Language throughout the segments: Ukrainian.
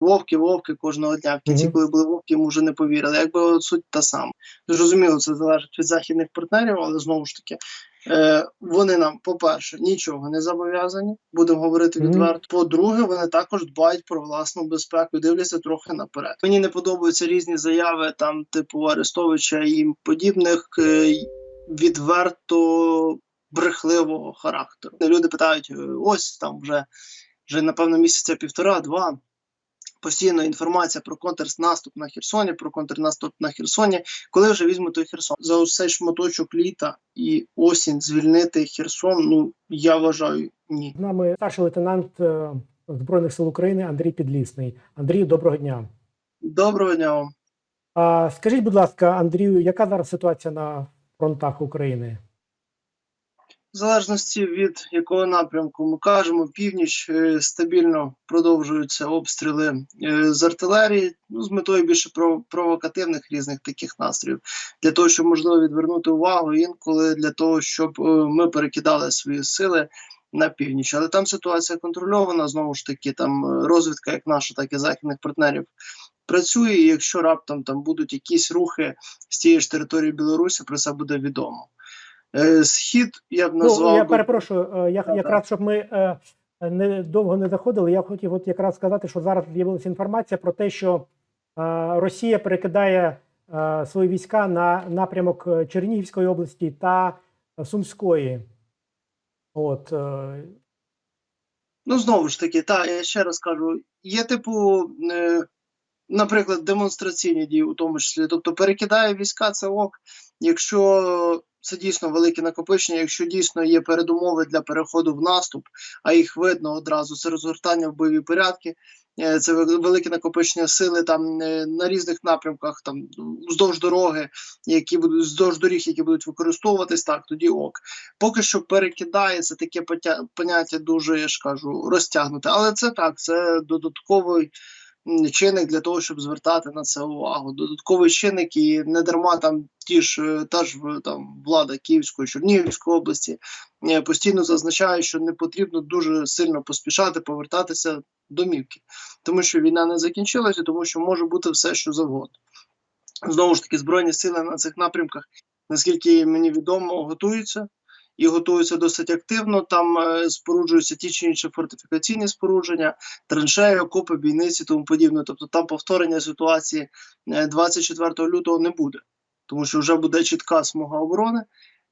Вовки, вовки кожного дня. В кінці, коли були вовки, йому вже не повірили. Якби от суть та сама. Зрозуміло, це залежить від західних партнерів, але знову ж таки, е, вони нам, по-перше, нічого не зобов'язані, будемо говорити відверто. По-друге, вони також дбають про власну безпеку, дивляться трохи наперед. Мені не подобаються різні заяви, там, типу Арестовича і їм подібних, е, відверто брехливого характеру. Люди питають: ось там вже, вже напевно місяця півтора-два. Постійно інформація про контрнаступ на Херсоні, про контрнаступ на Херсоні. Коли вже візьмуть той Херсон за цей шматочок літа і осінь звільнити Херсон. Ну я вважаю, ні. З нами старший лейтенант е, Збройних сил України Андрій Підлісний. Андрій, доброго дня. Доброго дня вам. А скажіть, будь ласка, Андрію, яка зараз ситуація на фронтах України? Залежності від якого напрямку ми кажемо, північ е, стабільно продовжуються обстріли е, з артилерії, ну з метою більше про- провокативних різних таких настроїв, для того, щоб можливо відвернути увагу інколи для того, щоб е, ми перекидали свої сили на північ. Але там ситуація контрольована. Знову ж таки, там розвідка, як наша, так і західних партнерів. Працює, і якщо раптом там будуть якісь рухи з тієї ж території Білорусі, про це буде відомо. Е, Схід я б назвав Ну, я перепрошую, е, я, якраз щоб ми е, не довго не заходили, я хотів от якраз сказати, що зараз з'явилася інформація про те, що Росія перекидає свої війська на напрямок Чернігівської області та Сумської. От, Ну, знову ж таки, так, я ще раз кажу, є типу, е, наприклад, демонстраційні дії, у тому числі. Тобто перекидає війська, це ок. Якщо це дійсно велике накопичення, якщо дійсно є передумови для переходу в наступ, а їх видно одразу, це розгортання в бойові порядки, е, це велике накопичення сили там е, на різних напрямках, там вздовж дороги, які будуть вздовж доріг, які будуть використовуватись, так тоді ок. Поки що перекидає це таке поняття дуже, я ж кажу, розтягнуте. Але це так, це додатковий чинник для того, щоб звертати на це увагу. Додатковий чинник і не дарма там ті ж е, та ж там влада Київської, Чернігівської області е, постійно зазначає, що не потрібно дуже сильно поспішати повертатися домівки, тому що війна не закінчилася, тому що може бути все, що завгодно. Знову ж таки, збройні сили на цих напрямках, наскільки мені відомо, готуються і готуються досить активно. Там е, споруджуються ті чи інші фортифікаційні спорудження, траншеї, окопи, бійниці, тому подібне. Тобто там повторення ситуації е, 24 лютого не буде, тому що вже буде чітка смуга оборони.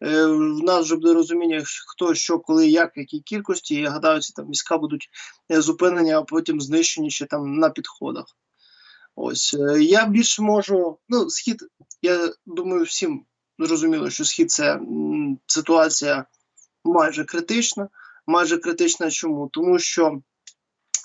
Е, В нас вже буде розуміння, хто що, коли, як, в якій кількості. Я гадаю, ці там війська будуть е, зупинені, а потім знищені ще там на підходах. Ось е, я більше можу. Ну, схід, я думаю, всім зрозуміло, що схід це ситуація майже критична. Майже критична чому? Тому що,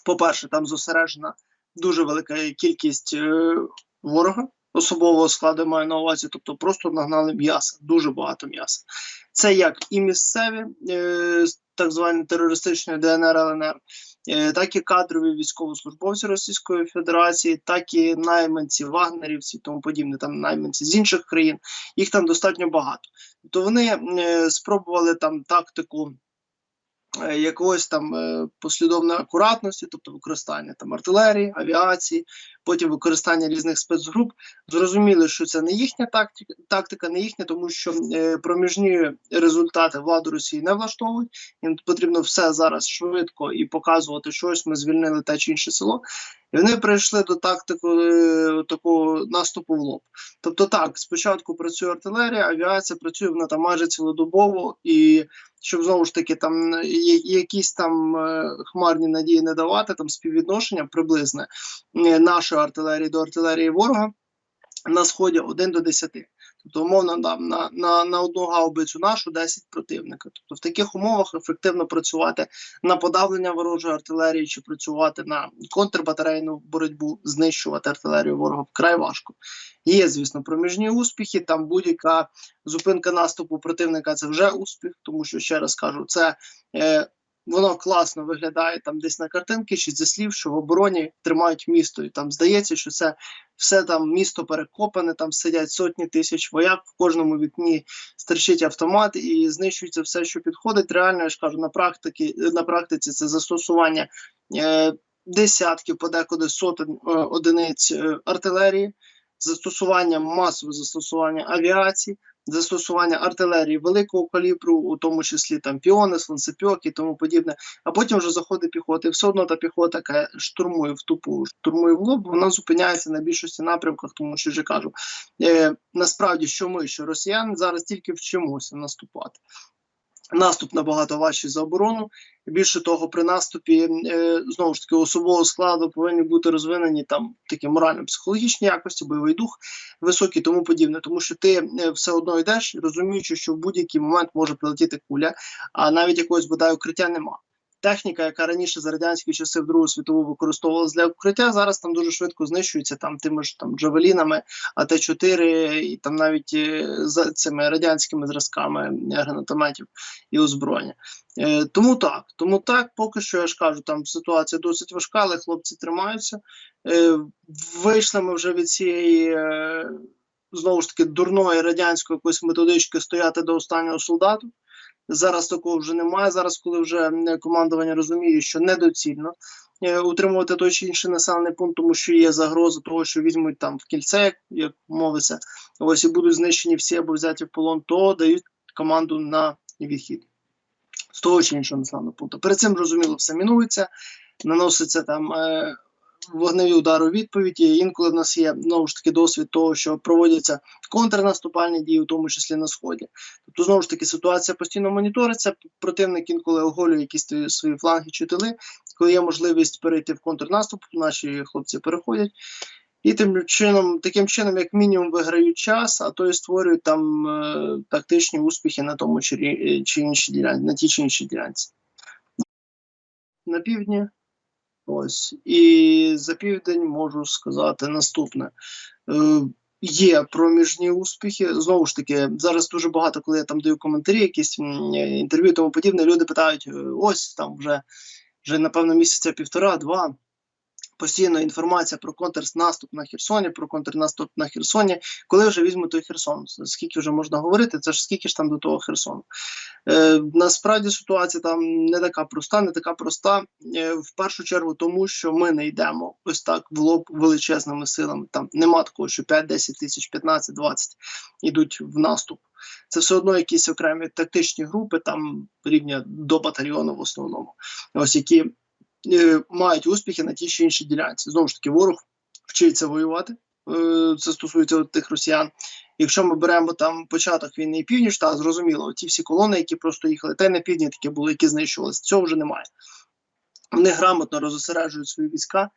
по-перше, там зосереджена дуже велика кількість е, ворога, особового складу маю на увазі, тобто просто нагнали м'яса, дуже багато м'яса. Це як і місцеві, е, так звані терористичної ДНР ЛНР, так і кадрові військовослужбовці Російської Федерації, так і найманці вагнерівці, тому подібне, там найманці з інших країн. Їх там достатньо багато. Тобто вони е, спробували там тактику. е, Якогось там е, послідовної акуратності, тобто використання там артилерії, авіації, потім використання різних спецгруп. Зрозуміли, що це не їхня тактика, тактика не їхня, тому що е, проміжні результати влади Росії не влаштовують. Їм потрібно все зараз швидко і показувати, що ось ми звільнили те чи інше село. І вони прийшли до тактики е, такого наступу в лоб. Тобто, так, спочатку працює артилерія, авіація працює вона там майже цілодобово, і щоб знову ж таки там е, якісь там е, хмарні надії не давати, там співвідношення приблизне е, нашої артилерії до артилерії ворога на сході 1 до 10. Тобто, умовно, на, на, на одну гаубицю нашу 10 противника. Тобто в таких умовах ефективно працювати на подавлення ворожої артилерії чи працювати на контрбатарейну боротьбу, знищувати артилерію ворога вкрай важко. Є, звісно, проміжні успіхи. Там будь-яка зупинка наступу противника це вже успіх, тому що ще раз кажу, це. Е, Воно класно виглядає там десь на картинки чи зі слів, що в обороні тримають місто, і там здається, що це все там місто перекопане, там сидять сотні тисяч вояк, в кожному вікні стерчить автомат і знищується все, що підходить. Реально, я ж кажу, на практиці, на практиці це застосування е, десятків, подекуди сотень е, одиниць е, артилерії, застосування масове застосування авіації, застосування артилерії великого калібру, у тому числі там піони, сланцепьок і тому подібне. А потім вже заходить піхота. І все одно та піхота, яка штурмує в тупу, штурмує в лоб, вона зупиняється на більшості напрямках, тому що вже кажу, е, насправді, що ми, що росіяни зараз тільки вчимося наступати. Наступ набагато важчий за оборону. Більше того, при наступі е, знову ж таки особового складу повинні бути розвинені там такі морально-психологічні якості, бойовий дух високий, тому подібне. Тому що ти е, все одно йдеш, розуміючи, що в будь-який момент може прилетіти куля, а навіть якогось бодай укриття нема. Техніка, яка раніше за радянські часи в Другу світову використовувалась для укриття, зараз там дуже швидко знищується там тими ж там джавелінами, АТ-4 і там навіть е, за цими радянськими зразками гранатометів і озброєння. Е, тому так, тому так, поки що я ж кажу, там ситуація досить важка, але хлопці тримаються. Е, вийшли ми вже від цієї е, знову ж таки дурної радянської якоїсь методички стояти до останнього солдату. Зараз такого вже немає. Зараз, коли вже командування розуміє, що недоцільно е, утримувати той чи інший населений пункт, тому що є загроза того, що візьмуть там в кільце, як, мовиться, ось і будуть знищені всі або взяті в полон, то дають команду на відхід з того чи іншого населеного пункту. Перед цим зрозуміло, все мінується, наноситься там. Е, Вогневі удари у відповідь. Інколи в нас є знову ж таки досвід того, що проводяться контрнаступальні дії, в тому числі на сході. Тобто, знову ж таки, ситуація постійно моніториться. Противник інколи оголює якісь свої- фланги чи тили. Коли є можливість перейти в контрнаступ, наші хлопці переходять. І тим чином, таким чином, як мінімум, виграють час, а то і створюють там е, тактичні успіхи на тому чи, чи іншій ділянці, на тій чи іншій ділянці. На півдні. Ось. І за південь можу сказати наступне. Е, Є проміжні успіхи. Знову ж таки, зараз дуже багато, коли я там даю коментарі, якісь інтерв'ю тому подібне, люди питають: е, ось там вже, вже напевно місяця півтора-два. Постійно інформація про контрнаступ на Херсоні, про контрнаступ на Херсоні. Коли вже візьмуть той Херсон? Скільки вже можна говорити? Це ж скільки ж там до того Херсону? Е, насправді ситуація там не така проста, не така проста. Е, в першу чергу, тому що ми не йдемо ось так в лоб величезними силами. Там нема такого, що 5, 10 тисяч, 15, 20 йдуть в наступ. Це все одно якісь окремі тактичні групи, там рівня до батальйону в основному, ось які мають успіхи на тій чи іншій ділянці. Знову ж таки, ворог вчиться воювати. Е, це стосується от тих росіян. Якщо ми беремо там початок війни і північ, та зрозуміло, ті всі колони, які просто їхали, та й на півдні такі були, які знищувалися. Цього вже немає. Вони грамотно розосереджують свої війська.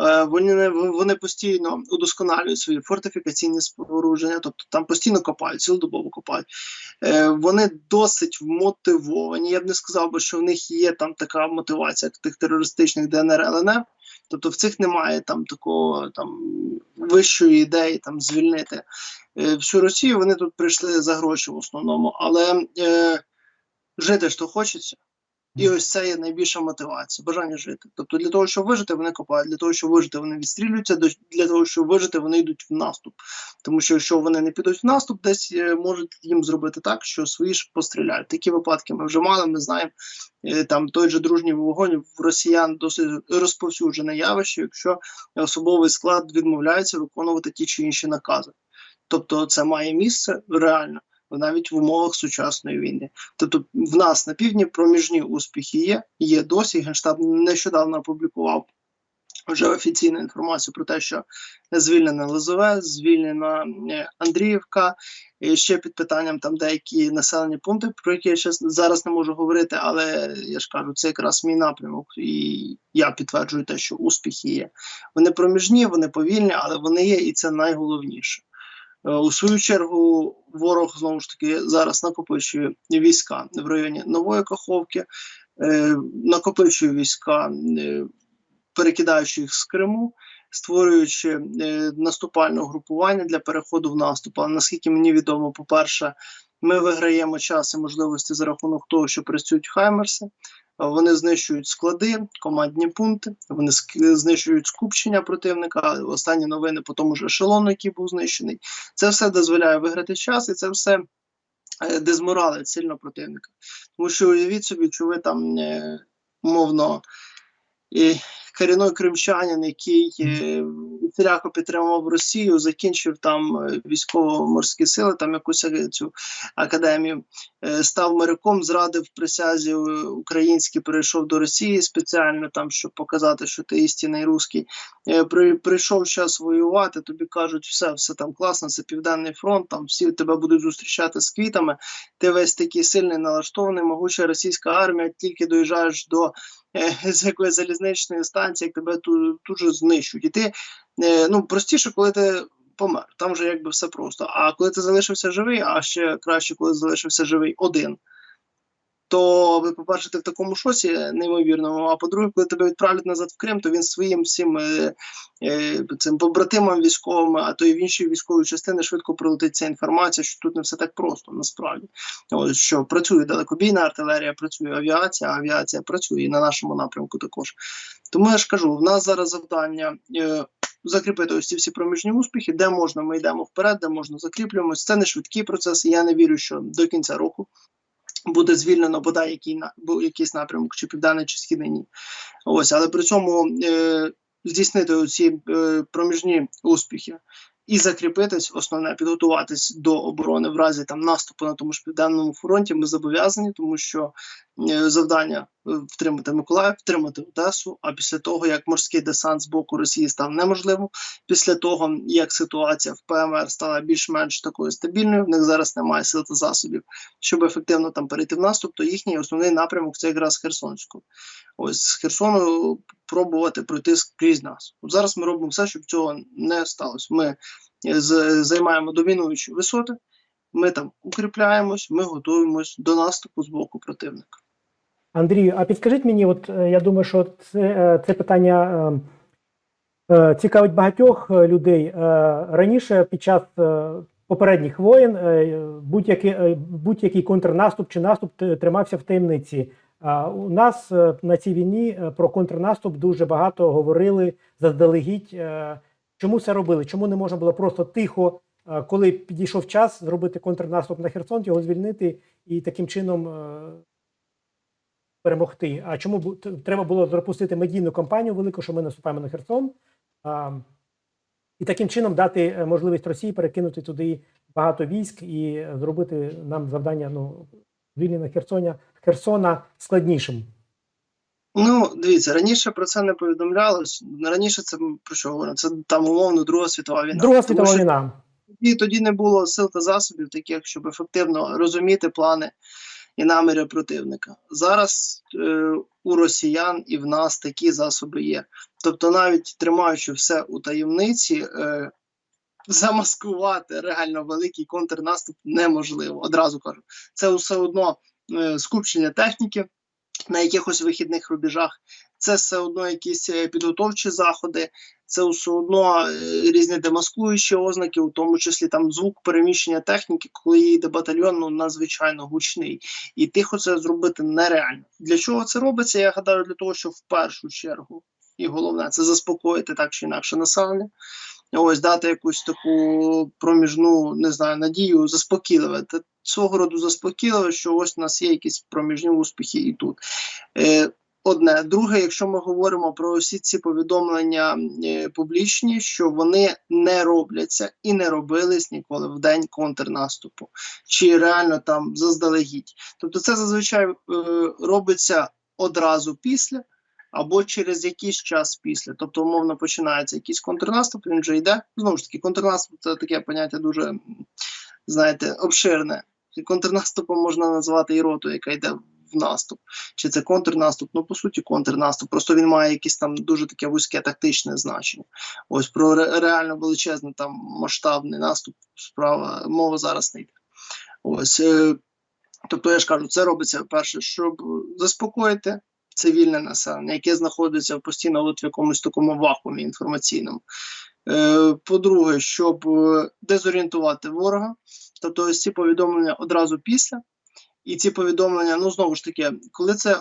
Е, Вони не- вони постійно удосконалюють свої фортифікаційні спорудження, тобто там постійно копають, цілодобово копають. Е, Вони досить вмотивовані. Я б не сказав би, що в них є там така мотивація, тих терористичних ДНР ЛНР. Тобто в цих немає там такого там вищої ідеї там звільнити е, всю Росію. Вони тут прийшли за гроші в основному, але е, жити ж то хочеться. І ось це є найбільша мотивація, бажання жити. Тобто для того, щоб вижити, вони копають, для того, щоб вижити, вони відстрілюються, для того, щоб вижити, вони йдуть в наступ. Тому що якщо вони не підуть в наступ, десь е, можуть їм зробити так, що свої ж постріляють. Такі випадки ми вже мали, ми знаємо. Е, Там той же дружній вогонь в росіян досить розповсюджене явище, якщо особовий склад відмовляється виконувати ті чи інші накази. Тобто це має місце реально навіть в умовах сучасної війни. Тобто, в нас на півдні проміжні успіхи є, є досі. Генштаб нещодавно опублікував вже офіційну інформацію про те, що звільнена Лозове, звільнена е, Андріївка. І ще під питанням там деякі населені пункти, про які я зараз не можу говорити, але я ж кажу, це якраз мій напрямок, і я підтверджую те, що успіхи є. Вони проміжні, вони повільні, але вони є, і це найголовніше. Е, У свою чергу ворог знову ж таки зараз накопичує війська в районі Нової Каховки, е, накопичує війська, е, перекидаючи їх з Криму, створюючи наступальне угрупування для переходу в наступ. Але наскільки мені відомо, по-перше, ми виграємо час і можливості за рахунок того, що працюють хаймерси. Е, Вони знищують склади, командні пункти, вони знищують скупчення противника. Останні новини по тому ж ешелону, який був знищений. Це все дозволяє виграти час, і це все е, дезморалить сильно противника. Тому що уявіть собі, що ви там мовно умовно і корінний кримчанин, який е, всіляко підтримував Росію, закінчив там е, військово-морські сили, там якусь е, цю академію, е, став моряком, зрадив присязі е, українській, перейшов до Росії спеціально там, щоб показати, що ти істинний русський. Е, прийшов час воювати, тобі кажуть, все, все там класно, це Південний фронт, там всі тебе будуть зустрічати з квітами. Ти весь такий сильний, налаштований, могуча російська армія, тільки доїжджаєш до е, з якоїсь залізничної станції, як тебе тут, тут же знищують. І ти е, ну простіше, коли ти помер. Там вже якби все просто. А коли ти залишився живий, а ще краще, коли залишився живий один. То ви побачите в такому шоці неймовірному. А по-друге, коли тебе відправлять назад в Крим, то він своїм всім е, е, цим побратимам військовим, а то і в інші військові частини швидко прилетить ця інформація, що тут не все так просто насправді. Ось що працює далекобійна артилерія, працює авіація, авіація працює і на нашому напрямку також. Тому я ж кажу, в нас зараз завдання. Е, Закріпити ось ці всі проміжні успіхи, де можна, ми йдемо вперед, де можна закріплюємось. Це не швидкий процес. і Я не вірю, що до кінця року буде звільнено бодай який якийсь напрямок, чи південний, чи східний ні. Ось, але при цьому е, здійснити ці е, проміжні успіхи і закріпитись, основне підготуватись до оборони в разі там наступу на тому ж південному фронті. Ми зобов'язані, тому що завдання е, втримати Миколаїв, втримати Одесу. А після того як морський десант з боку Росії став неможливим, після того як ситуація в ПМР стала більш-менш такою стабільною, в них зараз немає сил та засобів, щоб ефективно там перейти в наступ, то їхній основний напрямок це якраз Херсонську. Ось з Херсону пробувати пройти скрізь нас. От зараз ми робимо все, щоб цього не сталося. Ми е, займаємо домінуючі висоти, ми там укріпляємось, ми готуємось до наступу з боку противника. Андрію, а підскажіть мені, от е, я думаю, що це, е, це питання е, цікавить багатьох людей. Раніше під час попередніх воєн будь-який, е, будь-який контрнаступ чи наступ тримався в таємниці. А у нас на цій війні про контрнаступ дуже багато говорили заздалегідь. Чому це робили? Чому не можна було просто тихо, коли підійшов час, зробити контрнаступ на Херсон, його звільнити і таким чином перемогти. А чому треба було запустити медійну кампанію велику, що ми наступаємо на Херсон, а, і таким чином дати е, можливість Росії перекинути туди багато військ і е, зробити нам завдання ну, звільнення Херсоня, Херсона складнішим. Ну, дивіться, раніше про це не повідомлялось. Раніше це про що говоримо? Це там умовно Друга світова війна. Друга світова що війна. тоді, тоді не було сил та засобів, таких, щоб ефективно розуміти плани і наміри противника. Зараз е, у росіян і в нас такі засоби є. Тобто, навіть тримаючи все у таємниці, е, замаскувати реально великий контрнаступ неможливо. Одразу кажу, це все одно е, скупчення техніки на якихось вихідних рубежах. Це все одно якісь е, підготовчі заходи, це все одно е, різні демаскуючі ознаки, у тому числі там звук переміщення техніки, коли їде батальйон, ну надзвичайно гучний. І тихо це зробити нереально. Для чого це робиться? Я гадаю, для того, щоб в першу чергу, і головне, це заспокоїти так чи інакше населення. Ось дати якусь таку проміжну, не знаю, надію, заспокійливе. Та свого роду заспокійливе, що ось у нас є якісь проміжні успіхи і тут. Е, Одне, друге, якщо ми говоримо про всі ці повідомлення е, публічні, що вони не робляться і не робились ніколи в день контрнаступу, чи реально там заздалегідь. Тобто, це зазвичай е, робиться одразу після. Або через якийсь час після, тобто, умовно починається якийсь контрнаступ, він вже йде. Знову ж таки, контрнаступ це таке поняття дуже, знаєте, обширне. Контрнаступом можна назвати і роту, яка йде в наступ. Чи це контрнаступ? Ну, по суті, контрнаступ. Просто він має якесь там дуже таке вузьке тактичне значення. Ось про реально величезний там масштабний наступ справа мова зараз не йде. Ось. Е, тобто, я ж кажу, це робиться перше, щоб заспокоїти цивільне населення, яке знаходиться постійно от в якомусь такому вакуумі інформаційному. Е, По-друге, щоб е, дезорієнтувати ворога, тобто ось ці повідомлення одразу після. І ці повідомлення, ну знову ж таки, коли це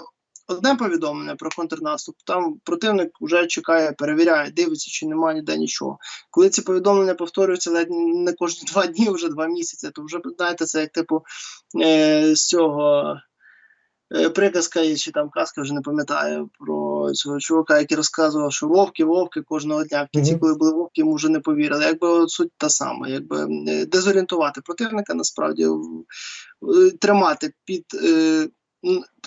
одне повідомлення про контрнаступ, там противник вже чекає, перевіряє, дивиться, чи немає ніде нічого. Коли ці повідомлення повторюються ледь не кожні два дні, вже два місяці, то вже знаєте, це як типу е, з цього е, приказка чи там казка, вже не пам'ятаю про цього чувака, який розказував, що вовки, вовки кожного дня. В кінці, коли були вовки, йому вже не повірили. Якби от суть та сама, якби е, дезорієнтувати противника, насправді е, тримати під. е,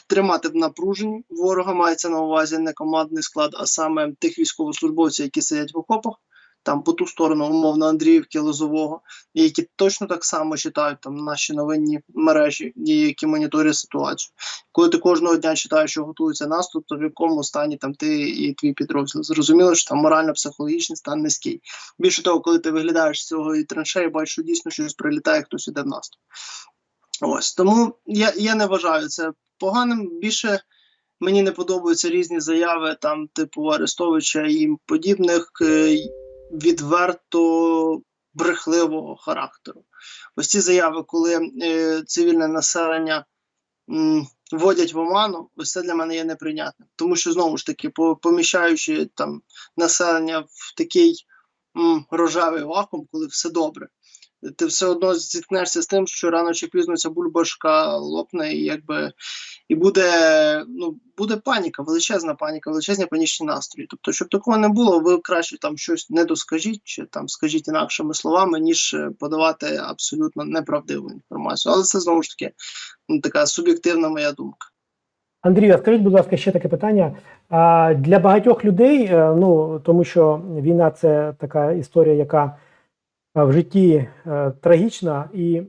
Тримати в напруженні ворога мається на увазі не командний склад, а саме тих військовослужбовців, які сидять в окопах, там по ту сторону, умовно, Андріївки, Лозового, які точно так само читають там наші новинні мережі, які моніторять ситуацію. Коли ти кожного дня читаєш, що готується наступ, то в якому стані там ти і твій підрозділ. Зрозуміло, що там морально-психологічний стан низький. Більше того, коли ти виглядаєш з цього і траншеї, бачиш, що дійсно щось прилітає, хтось іде в наступ. Ось тому я, я не вважаю це поганим. Більше мені не подобаються різні заяви, там, типу Арестовича і їм подібних, е, відверто брехливого характеру. Ось ці заяви, коли е, цивільне населення м, вводять в оману, ось це для мене є неприйнятним. Тому що знову ж таки, поміщаючи там населення в такий м, рожевий вакуум, коли все добре. Ти все одно зіткнешся з тим, що рано чи пізно ця бульбашка лопне, і якби і буде ну буде паніка, величезна паніка, величезні панічні настрої. Тобто, щоб такого не було, ви краще там щось не доскажіть, чи там скажіть інакшими словами, ніж е, подавати абсолютно неправдиву інформацію. Але це знову ж таки ну, така суб'єктивна моя думка. Андрію, а скажіть, будь ласка, ще таке питання. А, для багатьох людей, е, ну тому що війна це така історія, яка в житті е, трагічна, і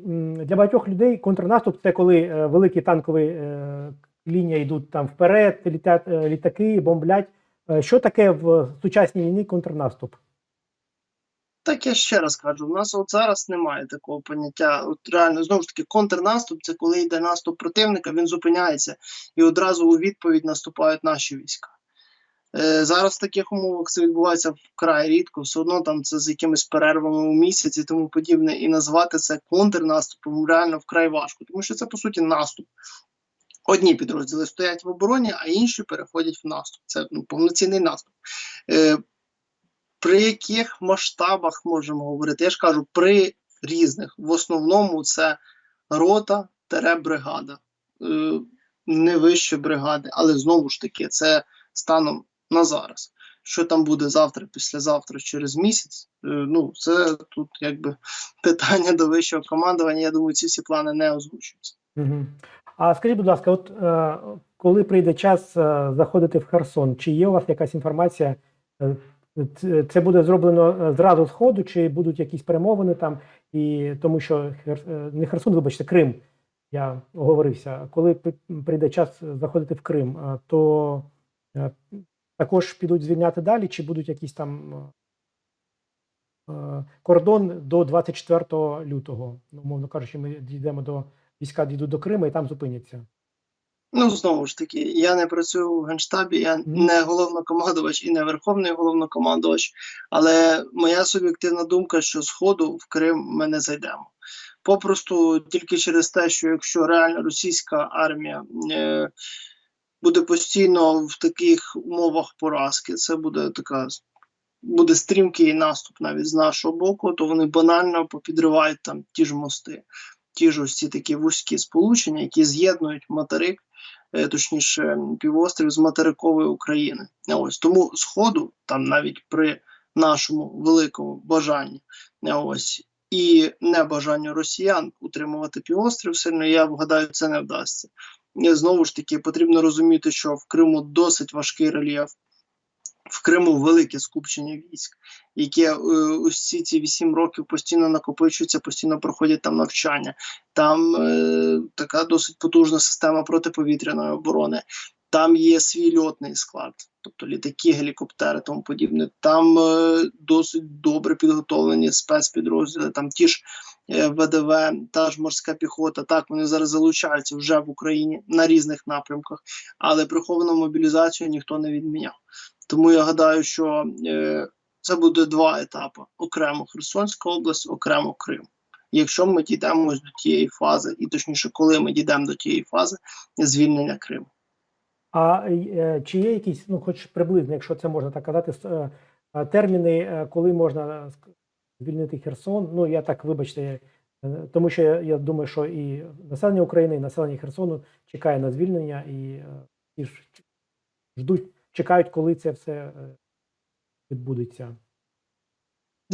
для багатьох людей контрнаступ це коли е, великі танкові е, лінії йдуть там вперед, літять е, літаки, бомблять. Е, Що таке в сучасній війні контрнаступ? Так я ще раз кажу: у нас от зараз немає такого поняття. От реально знову ж таки, контрнаступ це коли йде наступ противника, він зупиняється і одразу у відповідь наступають наші війська. Е, зараз в таких умовах це відбувається вкрай рідко, все одно там це з якимись перервами у місяць і тому подібне. І назвати це контрнаступом реально вкрай важко, тому що це по суті наступ. Одні підрозділи стоять в обороні, а інші переходять в наступ. Це ну, повноцінний наступ. Е, при яких масштабах можемо говорити? Я ж кажу, при різних. В основному це рота тере бригада, е, не вище бригади, але знову ж таки, це станом на зараз. Що там буде завтра, післязавтра, через місяць? Е, ну, це тут якби питання до вищого командування. Я думаю, ці всі плани не озвучуються. Угу. А скажіть, будь ласка, от е, коли прийде час е, заходити в Херсон, чи є у вас якась інформація? е, Це буде зроблено е, зразу з ходу, чи будуть якісь перемовини там? І тому що Хер, е, не Херсон, вибачте, Крим. Я оговорився. Коли прийде час заходити в Крим, то також підуть звільняти далі, чи будуть якісь там е, е, кордон до 24 лютого? Ну, умовно кажучи, ми дійдемо до війська дійдуть до Криму і там зупиняться. Ну, знову ж таки, я не працюю в Генштабі, я не головнокомандувач і не верховний головнокомандувач, але моя суб'єктивна думка, що з ходу в Крим ми не зайдемо. Попросту тільки через те, що якщо реально російська армія е, буде постійно в таких умовах поразки, це буде така буде стрімкий наступ навіть з нашого боку, то вони банально попідривають там ті ж мости, ті ж ось ці такі вузькі сполучення, які з'єднують материк, е, точніше півострів з материкової України. Ось тому сходу, там навіть при нашому великому бажанні, ось і небажанню росіян утримувати півострів сильно, я вгадаю, це не вдасться. Знову ж таки потрібно розуміти, що в Криму досить важкий рельєф. В Криму велике скупчення військ, яке е, усі ці вісім років постійно накопичуються, постійно проходять там навчання. Там е, така досить потужна система протиповітряної оборони. Там є свій льотний склад, тобто літаки, гелікоптери, тому подібне. Там е, досить добре підготовлені спецпідрозділи. Там ті ж е, ВДВ, та ж морська піхота. Так вони зараз залучаються вже в Україні на різних напрямках, але приховану мобілізацію ніхто не відміняв. Тому я гадаю, що е, це буде два етапи: окремо Херсонська область, окремо Крим. Якщо ми дійдемо до тієї фази, і точніше, коли ми дійдемо до тієї фази звільнення Криму. А е, чи є якісь, ну хоч приблизно, якщо це можна так казати, е, е, терміни, коли можна звільнити Херсон? Ну я так вибачте, тому що я, думаю, що і населення України, і населення Херсону чекає на звільнення, і ж ждуть чекають, коли це все відбудеться.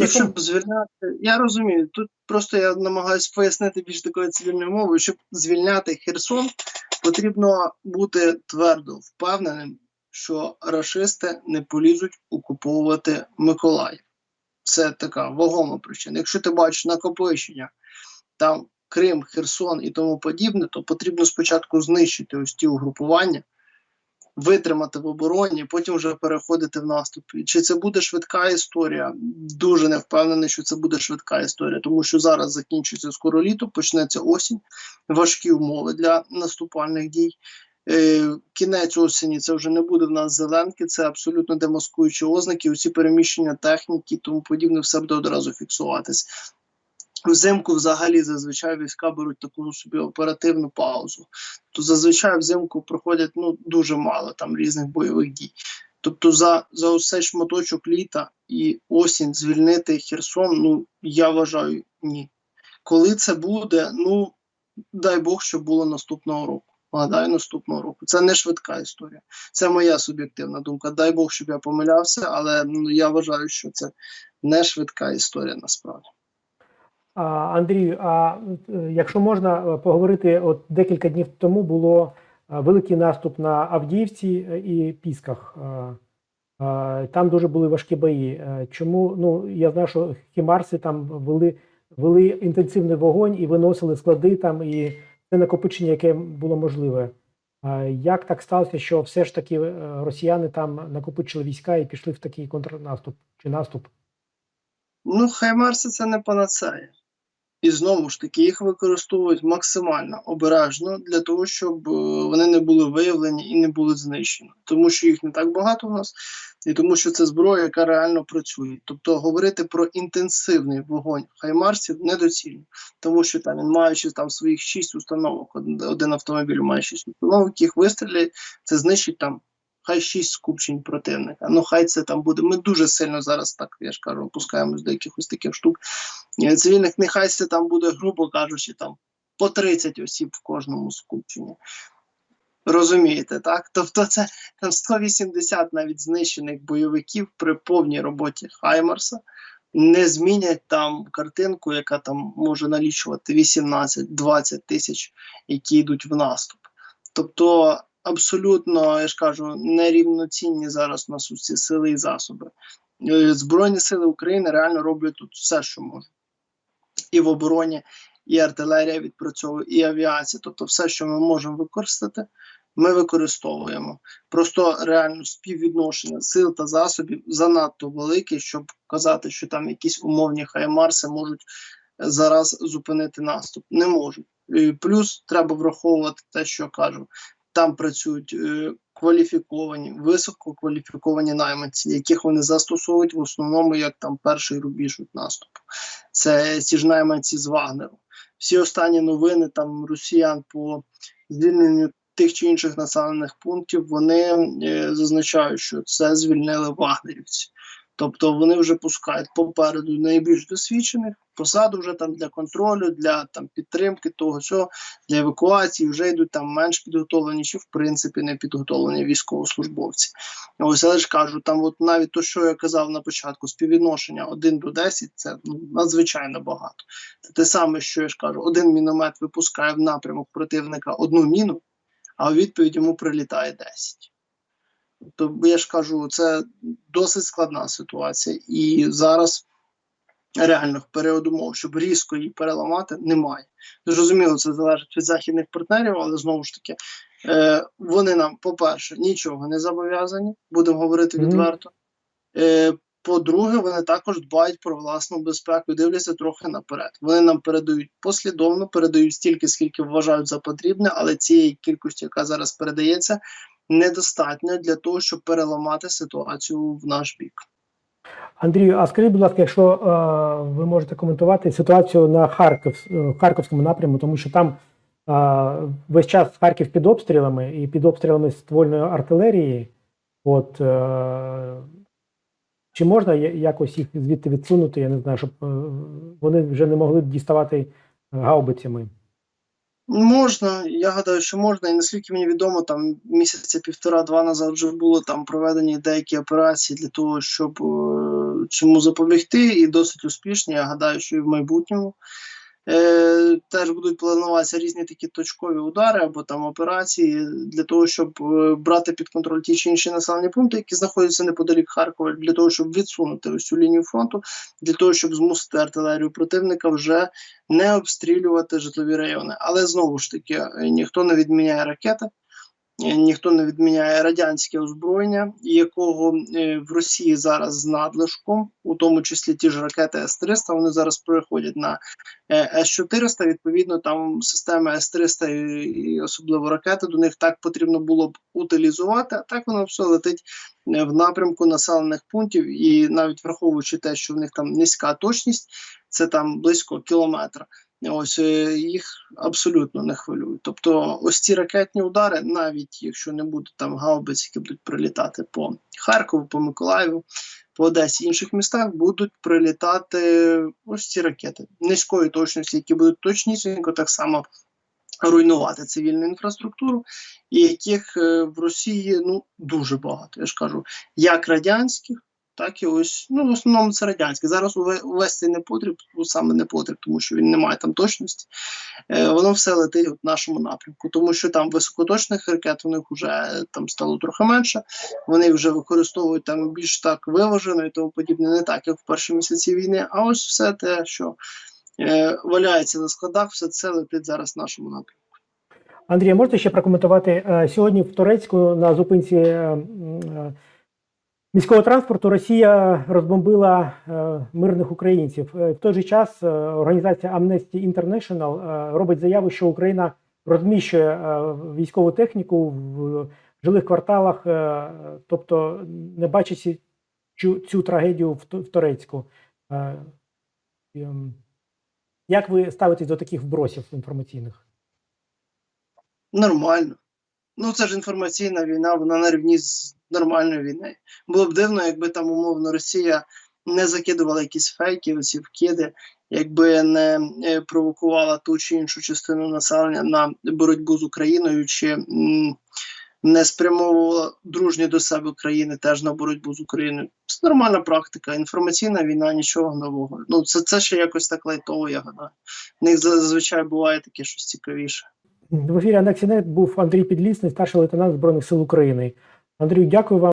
Щоб звільняти, я розумію. Тут просто я намагаюся пояснити більш такою цивільною мовою. Щоб звільняти Херсон, потрібно бути твердо впевненим, що рашисти не полізуть окуповувати Миколаїв. Це така вагома причина. Якщо ти бачиш накопичення там Крим, Херсон і тому подібне, то потрібно спочатку знищити ось ті угрупування, витримати в обороні, потім вже переходити в наступ. Чи це буде швидка історія? Дуже не впевнений, що це буде швидка історія, тому що зараз закінчується скоро літо, почнеться осінь, важкі умови для наступальних дій. Е, Кінець осені це вже не буде в нас зеленки, це абсолютно демаскуючі ознаки. Усі переміщення техніки тому подібне, все буде одразу фіксуватись. Взимку взагалі зазвичай війська беруть таку собі оперативну паузу. То зазвичай взимку проходять ну дуже мало там різних бойових дій. Тобто, за, за цей шматочок літа і осінь звільнити Херсон, ну я вважаю, ні. Коли це буде, ну дай Бог, щоб було наступного року. Гадаю, наступного року. Це не швидка історія. Це моя суб'єктивна думка. Дай Бог, щоб я помилявся, але ну, я вважаю, що це не швидка історія насправді. Андрію, а е, якщо можна е, поговорити, от декілька днів тому було е, великий наступ на Авдіївці і Пісках. Там дуже були важкі бої. Чому? Ну я знаю, що хімарси там вели, вели інтенсивний вогонь і виносили склади там, і це накопичення, яке було можливе. Як так сталося, що все ж таки росіяни там накопичили війська і пішли в такий контрнаступ чи наступ? Ну, хаймарси це не панацея. І знову ж таки, їх використовують максимально обережно для того, щоб е, вони не були виявлені і не були знищені. Тому що їх не так багато у нас, і тому що це зброя, яка реально працює. Тобто говорити про інтенсивний вогонь хаймарсів недоцільно, тому що там він маючи там своїх шість установок, один- автомобіль має шість установок, їх вистріляє, це знищить там. Хай шість скупчень противника. Ну хай це там буде. Ми дуже сильно зараз так, я ж кажу, опускаємось до якихось таких штук. Е, Цивільних нехай це там буде, грубо кажучи, там по 30 осіб в кожному скупченні. Розумієте, так? Тобто це там 180 навіть знищених бойовиків при повній роботі Хаймарса не змінять там картинку, яка там може налічувати 18-20 тисяч, які йдуть в наступ. Тобто абсолютно, я ж кажу, нерівноцінні зараз у нас усі сили і засоби. Е, Збройні сили України реально роблять тут все, що можуть. І в обороні, і артилерія відпрацьовує, і авіація. Тобто, все, що ми можемо використати, ми використовуємо. Просто реально співвідношення сил та засобів занадто велике, щоб казати, що там якісь умовні хаймарси можуть е, зараз зупинити наступ. Не можуть. Плюс треба враховувати те, що кажу. Там працюють е, кваліфіковані, висококваліфіковані найманці, яких вони застосовують в основному як там перший рубіж від наступу. Це ці ж найманці з Вагнеру. Всі останні новини там росіян по звільненню тих чи інших населених пунктів вони е, зазначають, що це звільнили вагнерівці. Тобто вони вже пускають попереду найбільш досвідчених посаду вже там для контролю, для там підтримки того всього, для евакуації вже йдуть там менш підготовлені, чи в принципі не підготовлені військовослужбовці. Ось але ж кажу, там, от навіть то, що я казав на початку, співвідношення 1 до 10 це ну, надзвичайно багато. Це те саме, що я ж кажу, один міномет випускає в напрямок противника одну міну, а у відповідь йому прилітає 10. Тобто, я ж кажу, це досить складна ситуація, і зараз реально в період умов, щоб різко її переламати, немає. Зрозуміло, це залежить від західних партнерів, але знову ж таки, е, вони нам, по-перше, нічого не зобов'язані, будемо говорити відверто. Е, по-друге, вони також дбають про власну безпеку і дивляться трохи наперед. Вони нам передають послідовно, передають стільки, скільки вважають за потрібне, але цієї кількості, яка зараз передається, недостатньо для того, щоб переламати ситуацію в наш бік. Андрію, а скажіть, будь ласка, якщо е, ви можете коментувати ситуацію на Харків, е, Харківському напряму, тому що там е, весь час Харків під обстрілами і під обстрілами ствольної артилерії. От е, чи можна якось їх звідти відсунути? Я не знаю, щоб е, вони вже не могли діставати гаубицями. Можна, я гадаю, що можна, і наскільки мені відомо, там місяця півтора-два назад вже було там проведені деякі операції для того, щоб е, цьому запобігти, і досить успішні. Я гадаю, що і в майбутньому е, теж будуть плануватися різні такі точкові удари або там операції для того, щоб е, брати під контроль ті чи інші населені пункти, які знаходяться неподалік Харкова, для того, щоб відсунути ось цю лінію фронту, для того, щоб змусити артилерію противника вже не обстрілювати житлові райони. Але знову ж таки, е, ніхто не відміняє ракети, ніхто не відміняє радянське озброєння, якого е, в Росії зараз з надлишком, у тому числі ті ж ракети С-300, вони зараз переходять на е, С-400. Відповідно, там системи С-300 і, особливо ракети до них так потрібно було б утилізувати, а так воно все летить е, в напрямку населених пунктів, і навіть враховуючи те, що в них там низька точність, це там близько кілометра. Ось е, їх абсолютно не хвилюють. Тобто, ось ці ракетні удари, навіть якщо не буде там гаубиць, які будуть прилітати по Харкову, по Миколаєву, по Одесі інших містах, будуть прилітати ось ці ракети низької точності, які будуть точнісінько так само руйнувати цивільну інфраструктуру, і яких е, в Росії ну дуже багато. Я ж кажу, як радянських, так і ось ну в основному це радянське. Зараз уве- увесь цей непотріб, саме непотріб, тому що він не має там точності. Е, воно все летить в нашому напрямку, тому що там високоточних ракет у них вже там стало трохи менше. Вони вже використовують там більш так виважено і тому подібне, не так як в перші місяці війни. А ось все те, що е, валяється на складах, все це летить зараз в нашому напрямку. Андрій, можете ще прокоментувати Е, сьогодні в Турецьку на зупинці міського транспорту Росія розбомбила е, мирних українців. Е, В той же час е, організація Amnesty International е, робить заяву, що Україна розміщує е, військову техніку в жилих кварталах, е, тобто не бачачи цю, цю трагедію в, в Турецьку. Е, ем, Як ви ставитесь до таких вбросів інформаційних? Нормально. Ну, це ж інформаційна війна, вона на рівні з нормальною війною. Було б дивно, якби там умовно Росія не закидувала якісь фейки, оці вкиди, якби не е, провокувала ту чи іншу частину населення на боротьбу з Україною, чи не спрямовувала дружні до себе країни теж на боротьбу з Україною. Це нормальна практика. Інформаційна війна, нічого нового. Ну, це, це ще якось так лайтово, я гадаю. В них зазвичай буває таке щось цікавіше. В ефірі Анексінет був Андрій Підлісний, старший лейтенант Збройних сил України. Андрію, дякую вам.